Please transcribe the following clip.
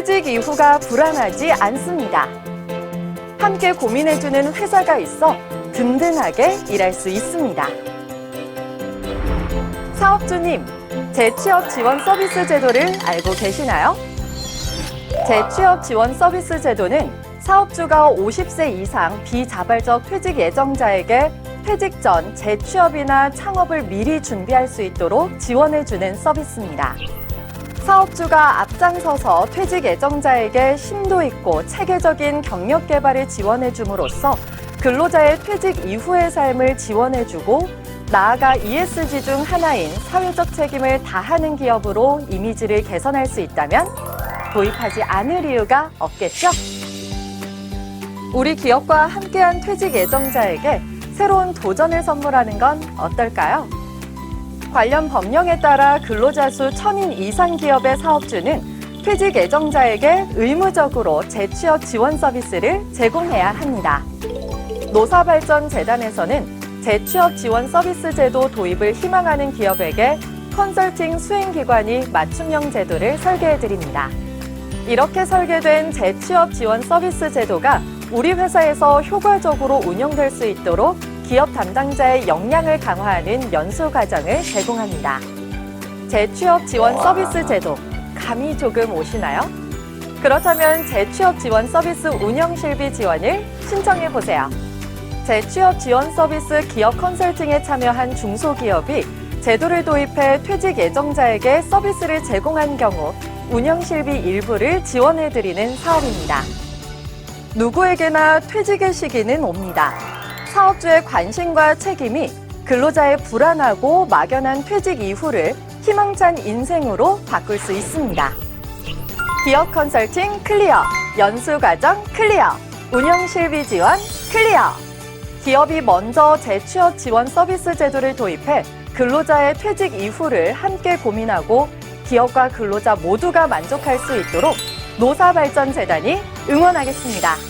퇴직 이후가 불안하지 않습니다. 함께 고민해주는 회사가 있어 든든하게 일할 수 있습니다. 사업주님, 재취업 지원 서비스 제도를 알고 계시나요? 재취업 지원 서비스 제도는 사업주가 50세 이상 비자발적 퇴직 예정자에게 퇴직 전 재취업이나 창업을 미리 준비할 수 있도록 지원해주는 서비스입니다. 사업주가 앞장서서 퇴직 예정자에게 심도 있고 체계적인 경력 개발을 지원해 줌으로써 근로자의 퇴직 이후의 삶을 지원해 주고 나아가 ESG 중 하나인 사회적 책임을 다하는 기업으로 이미지를 개선할 수 있다면 도입하지 않을 이유가 없겠죠? 우리 기업과 함께한 퇴직 예정자에게 새로운 도전을 선물하는 건 어떨까요? 관련 법령에 따라 근로자 수 1000인 이상 기업의 사업주는 퇴직 예정자에게 의무적으로 재취업 지원 서비스를 제공해야 합니다. 노사발전재단에서는 재취업 지원 서비스 제도 도입을 희망하는 기업에게 컨설팅 수행기관이 맞춤형 제도를 설계해 드립니다. 이렇게 설계된 재취업 지원 서비스 제도가 우리 회사에서 효과적으로 운영될 수 있도록 기업 담당자의 역량을 강화하는 연수 과정을 제공합니다. 재취업 지원 서비스 제도, 감이 조금 오시나요? 그렇다면 재취업 지원 서비스 운영 실비 지원을 신청해 보세요. 재취업 지원 서비스 기업 컨설팅에 참여한 중소기업이 제도를 도입해 퇴직 예정자에게 서비스를 제공한 경우 운영 실비 일부를 지원해 드리는 사업입니다. 누구에게나 퇴직의 시기는 옵니다. 사업주의 관심과 책임이 근로자의 불안하고 막연한 퇴직 이후를 희망찬 인생으로 바꿀 수 있습니다. 기업 컨설팅 클리어, 연수 과정 클리어, 운영 실비 지원 클리어. 기업이 먼저 재취업 지원 서비스 제도를 도입해 근로자의 퇴직 이후를 함께 고민하고 기업과 근로자 모두가 만족할 수 있도록 노사발전재단이 응원하겠습니다.